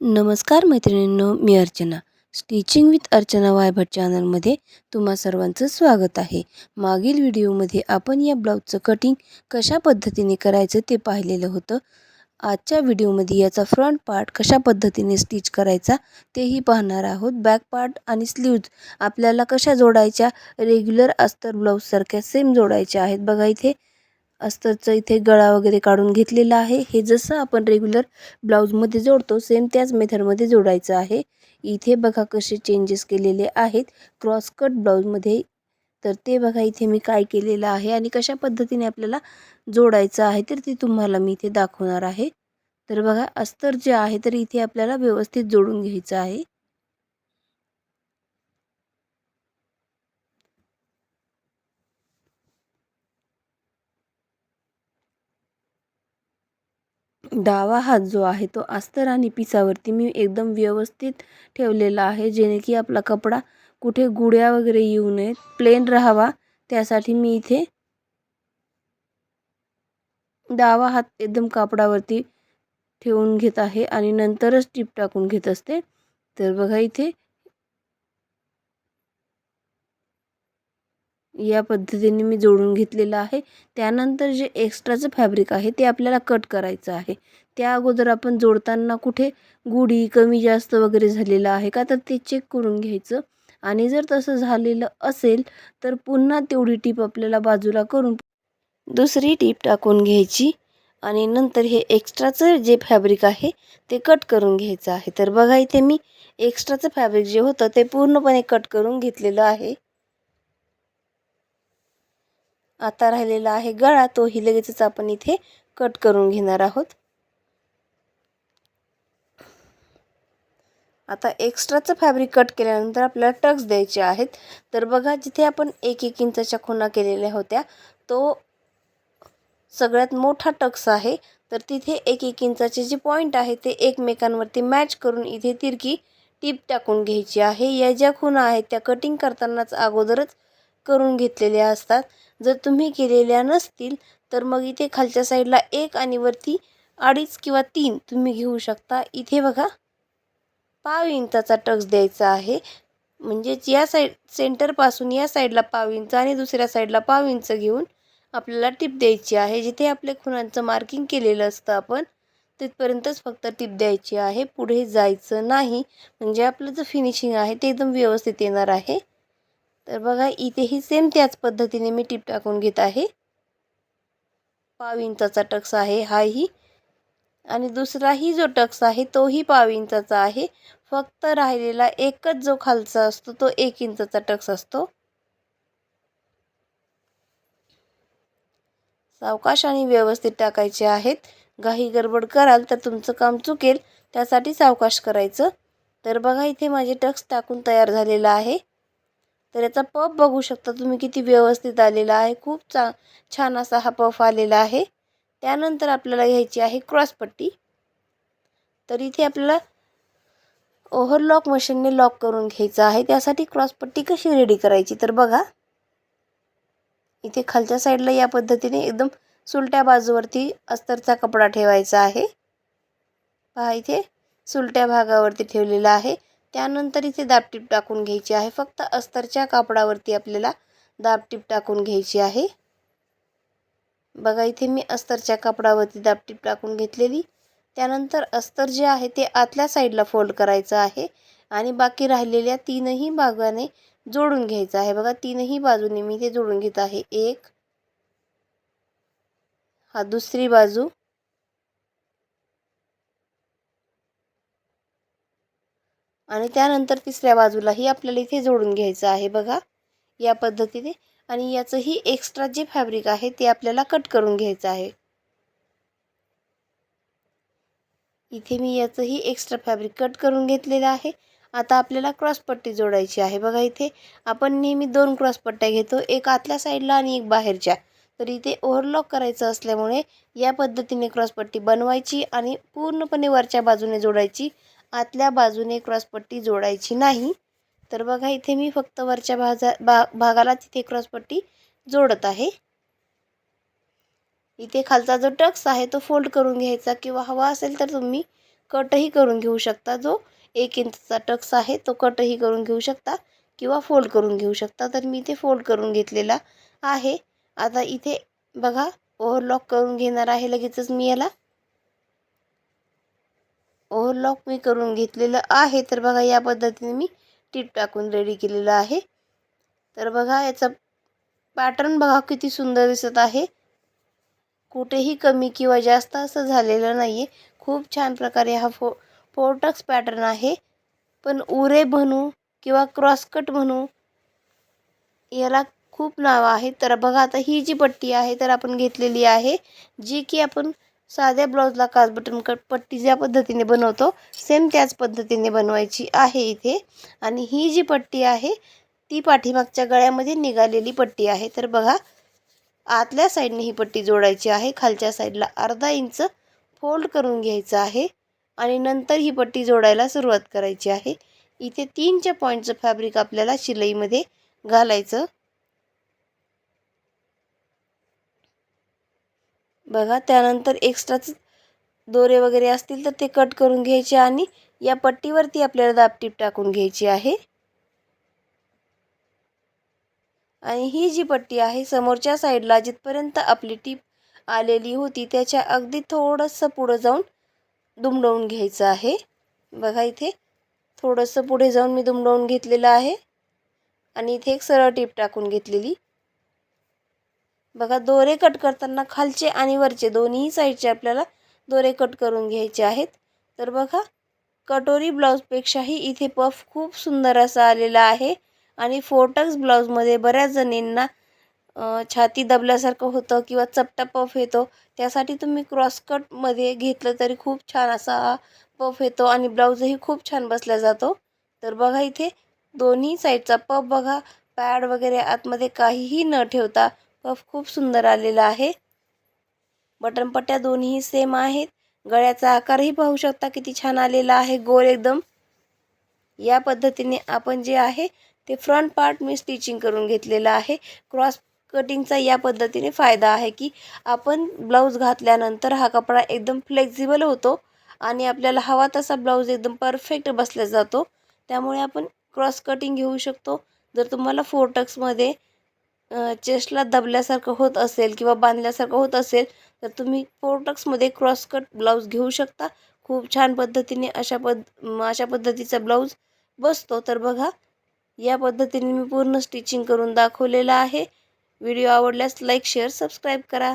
नमस्कार मैत्रिणींनो मी अर्चना. स्टिचिंग विथ अर्चना वायभट चॅनलमध्ये तुम्हा सर्वांचं स्वागत आहे. मागील व्हिडिओमध्ये आपण या ब्लाऊजचं कटिंग कशा पद्धतीने करायचं ते पाहिलेलं होतं. आजच्या व्हिडिओमध्ये याचा फ्रंट पार्ट कशा पद्धतीने स्टिच करायचा तेही पाहणार आहोत. बॅक पार्ट आणि स्लीव्ज आपल्याला कशा जोडायच्या? रेग्युलर अस्तर ब्लाऊजसारख्या सेम जोडायच्या आहेत. बघा इथे अस्तरचं इथे गळा वगैरे काढून घेतलेला आहे. हे जसं आपण रेग्युलर ब्लाऊजमध्ये जोडतो सेम त्याच मेथडमध्ये जोडायचं आहे. इथे बघा कसे चेंजेस केलेले आहेत. क्रॉस कट ब्लाऊजमध्ये. तर ते बघा इथे मी काय केलेलं आहे आणि कशा पद्धतीने आपल्याला जोडायचं आहे तर ते तुम्हाला मी इथे दाखवणार आहे. तर बघा अस्तर जे आहे तर इथे आपल्याला व्यवस्थित जोडून घ्यायचं आहे. डावा हात जो आहे तो अस्तर आणि पिसावरती मी एकदम व्यवस्थित ठेवलेला आहे जेणे की आपला कपडा कुठे गुड्या वगैरे येऊ नयेत. प्लेन राहावा. त्यासाठी मी इथे डावा हात एकदम कापडावरती ठेवून घेत आहे आणि नंतरच टीप टाकून घेत असते. तर बघा इथे या पद्धतीने मी जोडून घेतलेलं आहे. त्यानंतर जे एक्स्ट्राचं फॅब्रिक आहे ते आपल्याला कट करायचं आहे. त्या अगोदर आपण जोडताना कुठे गुढी कमी जास्त वगैरे झालेलं आहे का तर ते चेक करून घ्यायचं. आणि जर तसं झालेलं असेल तर पुन्हा तेवढी टीप आपल्याला बाजूला करून दुसरी टीप टाकून घ्यायची. आणि नंतर हे एक्स्ट्राचं जे फॅब्रिक आहे ते कट करून घ्यायचं आहे. तर बघा इथे मी एक्स्ट्राचं फॅब्रिक जे होतं ते पूर्णपणे कट करून घेतलेलं आहे. आता राहिलेला आहे गळा. तोही लगेचच आपण इथे कट करून घेणार आहोत. आता एक्स्ट्राचं फॅब्रिक कट केल्यानंतर आपल्याला टक्स द्यायचे आहेत. तर बघा जिथे आपण एक एक इंचाच्या खुणा केलेल्या होत्या तो सगळ्यात मोठा टक्स आहे. तर तिथे एक एक इंचाचे जे पॉईंट आहे ते एकमेकांवरती मॅच करून इथे तिरकी टीप टाकून घ्यायची आहे. या ज्या खुणा आहेत त्या कटिंग करतानाच अगोदरच करून घेतलेल्या असतात. जर तुम्ही केलेल्या नसतील तर मग इथे खालच्या साईडला एक आणि वरती अडीच किंवा तीन तुम्ही घेऊ शकता. इथे बघा पाव इंचाचा टक्स द्यायचा आहे. म्हणजेच या साईड सेंटरपासून या साईडला पाव इंच आणि दुसऱ्या साईडला पाव इंच घेऊन आपल्याला टिप द्यायची आहे. जिथे आपल्या खुणांचं मार्किंग केलेलं असतं आपण तिथपर्यंतच फक्त टिप द्यायची आहे. पुढे जायचं नाही. म्हणजे आपलं जे फिनिशिंग आहे ते एकदम व्यवस्थित येणार आहे. तर बघा इथेही सेम त्याच पद्धतीने मी टिप टाकून घेत आहे. पाव इंचाचा टक्स आहे हाही. आणि दुसराही जो टक्स आहे तोही पाव इंचाचा आहे. फक्त राहिलेला एकच जो खालचा असतो तो एक इंचाचा टक्स असतो. सावकाश आणि व्यवस्थित टाकायचे आहेत. घाई गडबड कराल तर तुमचं काम चुकेल त्यासाठी सावकाश करायचं. तर बघा इथे माझे टक्स टाकून तयार झालेला आहे. तर याचा पफ बघू शकता तुम्ही किती व्यवस्थित आलेला आहे. खूप चा छान असा हा पफ आलेला आहे. त्यानंतर आपल्याला घ्यायची आहे क्रॉसपट्टी तर इथे आपल्याला ओव्हरलॉक मशीनने लॉक करून घ्यायचं आहे. त्यासाठी क्रॉसपट्टी कशी रेडी करायची तर बघा. इथे खालच्या साईडला या पद्धतीने एकदम सुलट्या बाजूवरती अस्तरचा कपडा ठेवायचा आहे. पहा इथे सुलट्या भागावरती ठेवलेला आहे. त्यानंतर इथे दाबटीप टाकून घ्यायची आहे. फक्त अस्तरच्या कापडावरती आपल्याला दाबटीप टाकून घ्यायची आहे. बघा इथे मी अस्तरच्या कापडावरती दाबटीप टाकून घेतलेली. त्यानंतर अस्तर जे आहे ते आतल्या साईडला फोल्ड करायचं आहे आणि बाकी राहिलेल्या तीनही भागाने जोडून घ्यायचं आहे. बघा तीनही बाजूने मी ते जोडून घेत आहे. एक हा दुसरी बाजू. आणि त्यानंतर तिसऱ्या बाजूलाही आपल्याला इथे जोडून घ्यायचं आहे बघा या पद्धतीने. आणि याचंही एक्स्ट्रा जे फॅब्रिक आहे ते आपल्याला कट करून घ्यायचं आहे. इथे मी याचंही एक्स्ट्रा फॅब्रिक कट करून घेतलेलं आहे. आता आपल्याला क्रॉसपट्टी जोडायची आहे. बघा इथे आपण नेहमी दोन क्रॉसपट्ट्या घेतो एक आतल्या साईडला आणि एक बाहेरच्या. तर इथे ओव्हरलॉक करायचं असल्यामुळे या पद्धतीने क्रॉसपट्टी बनवायची आणि पूर्णपणे वरच्या बाजूने जोडायची. आतल्या बाजूने क्रॉसपट्टी जोडायची नाही. तर बघा इथे मी फक्त वरच्या भाजा भा भागाला तिथे क्रॉसपट्टी जोडत आहे. इथे खालचा जो टक्स आहे तो फोल्ड करून घ्यायचा किंवा हवा असेल तर तुम्ही कटही करून घेऊ शकता. जो एक इंचचा टक्स आहे तो कटही करून घेऊ शकता किंवा फोल्ड करून घेऊ शकता. तर मी इथे फोल्ड करून घेतलेला आहे. आता इथे बघा ओव्हरलॉक करून घेणार आहे लगेचच मी याला. ओव्हरलॉक मी करून घेतलेलं आहे. तर बघा या पद्धतीने मी टीप टाकून रेडी केलेलं आहे. तर बघा याचा पॅटर्न बघा किती सुंदर दिसत आहे. कुठेही कमी किंवा जास्त असं झालेलं नाही आहे खूप छान प्रकारे हा फो फोर्टक्स पॅटर्न आहे. पण उरे म्हणू किंवा क्रॉसकट म्हणू याला खूप नावं आहेत. तर बघा आता ही जी पट्टी आहे तर आपण घेतलेली आहे जी की आपण साध्या ब्लाऊजला काच बटन कट पट्टी ज्या पद्धतीने बनवतो सेम त्याच पद्धतीने बनवायची आहे इथे. आणि ही जी पट्टी आहे ती पाठीमागच्या गळ्यामध्ये निघालेली पट्टी आहे. तर बघा आतल्या साईडने ही पट्टी जोडायची आहे. खालच्या साईडला अर्धा इंच फोल्ड करून घ्यायचं आहे. आणि नंतर ही पट्टी जोडायला सुरुवात करायची आहे. इथे तीनच्या पॉईंटचं फॅब्रिक आपल्याला शिलाईमध्ये घालायचं. बघा त्यानंतर एक्स्ट्राच दोरे वगैरे असतील तर ते कट करून घ्यायचे आणि या पट्टीवरती आपल्याला दापटीप टाकून घ्यायची आहे. आणि ही जी पट्टी आहे समोरच्या साईडला जिथपर्यंत आपली टीप आलेली होती त्याच्या अगदी थोडंसं पुढं जाऊन दुमडवून घ्यायचं आहे. बघा इथे थोडंसं पुढे जाऊन मी दुमडवून घेतलेलं आहे. आणि इथे एक सरळ टीप टाकून घेतलेली. बघा दोरे कट करताना खालचे आणि वरचे दोन्ही साईडचे आपल्याला दोरे कट करून घ्यायचे आहेत. तर बघा कटोरी ब्लाऊजपेक्षाही इथे पफ खूप सुंदर असा आलेला आहे आणि फोटक्स ब्लाऊजमध्ये बऱ्याच जणींना छाती दबल्यासारखं होतं किंवा चपटा पफ येतो. त्यासाठी तुम्ही क्रॉसकटमध्ये घेतलं तरी खूप छान असा पफ येतो आणि ब्लाऊजही खूप छान बसला जातो. तर बघा इथे दोन्ही साईडचा पफ बघा पॅड वगैरे आतमध्ये काहीही न ठेवता पफ खूप सुंदर आलेला आहे. बटनपट्ट्या दोन्ही सेम आहेत. गळ्याचा आकारही पाहू शकता किती छान आलेला आहे. गोल एकदम. या पद्धतीने आपण जे आहे ते फ्रंट पार्ट मी स्टिचिंग करून घेतलेलं आहे. क्रॉस कटिंगचा या पद्धतीने फायदा आहे की आपण ब्लाऊज घातल्यानंतर हा कपडा एकदम फ्लेक्झिबल होतो आणि आपल्याला हवा तसा ब्लाऊज एकदम परफेक्ट बसला जातो. त्यामुळे आपण क्रॉस कटिंग घेऊ शकतो. जर तुम्हाला फोर्टक्समध्ये चेस्टला दबल्यासारखं होत असेल किंवा बांधल्यासारखं होत असेल तर तुम्ही फोरटक्समध्ये क्रॉसकट ब्लाऊज घेऊ शकता. खूप छान पद्धतीने अशा पद अशा पद्धतीचा ब्लाऊज बसतो. तर बघा या पद्धतीने मी पूर्ण स्टिचिंग करून दाखवलेलं आहे. व्हिडिओ आवडल्यास लाईक शेअर सबस्क्राईब करा.